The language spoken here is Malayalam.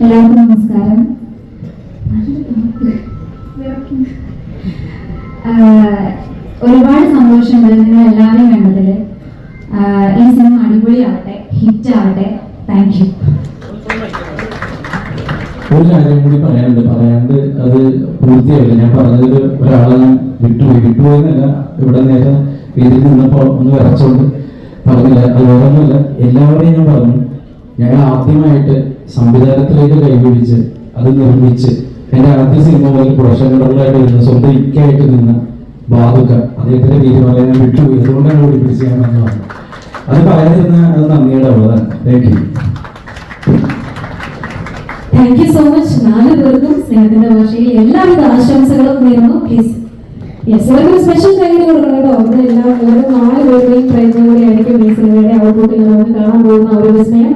എല്ലാവർക്കും നമസ്കാരം. ഒരുപാട് സന്തോഷമുണ്ട് നിങ്ങൾ എല്ലാവരെയും കണ്ടതിൽ ഈ സിനിമ അടിപൊളിയാവട്ടെ ഹിറ്റ് ആവട്ടെ താങ്ക് യു ഒരു കാര്യം കൂടി പറയാനുണ്ട്. പറയാണ്ട് അത് പൂർത്തിയായില്ല. ഞാൻ പറഞ്ഞതിൽ ഒരാളെ ഞാൻ വിട്ടുപോയി വിട്ടുപോയെന്നല്ല ഇവിടെ നേരെ വീട്ടിൽ നിന്നപ്പോൾ ഒന്ന് വിറച്ചോണ്ട് പറഞ്ഞില്ല. അത് വേറൊന്നുമില്ല എല്ലാവരെയും ഞാൻ പറഞ്ഞു ഞങ്ങൾ ആദ്യമായിട്ട് സംവിധാനത്തിലേക്ക് കൈപിടിച്ച് അത് നിർമ്മിച്ച് എന്റെ ആദ്യ സിനിമ മുതൽ പ്രൊഡക്ഷൻ നിന്ന് സ്വന്തം ഇക്കായിട്ട് നിന്ന ബാധുക്ക അദ്ദേഹത്തിന്റെ പേര് പറയാൻ ഞാൻ വിട്ടുപോയി. അതുകൊണ്ടാണ് കൂടി പിടിച്ച് ഞാൻ അത് പറയാതിരുന്ന അത് നന്ദിയുടെ അവളാണ് thank you thank you so much നാല് പേർക്കും സ്നേഹത്തിന്റെ ഭാഷയിൽ എല്ലാവിധ ആശംസകളും നേരുന്നു. പ്ലീസ് യെസ് ഒരു സ്പെഷ്യൽ കൈ കൊടുക്കണം കേട്ടോ. അവിടെ എല്ലാ നാല് പേരുടെയും പ്രയത്നം കൂടി ആയിരിക്കും ഈ സിനിമയുടെ ഔട്ട്പുട്ടിൽ നമുക്ക് കാണാൻ പോകുന്ന ഒരു വിസ്മയം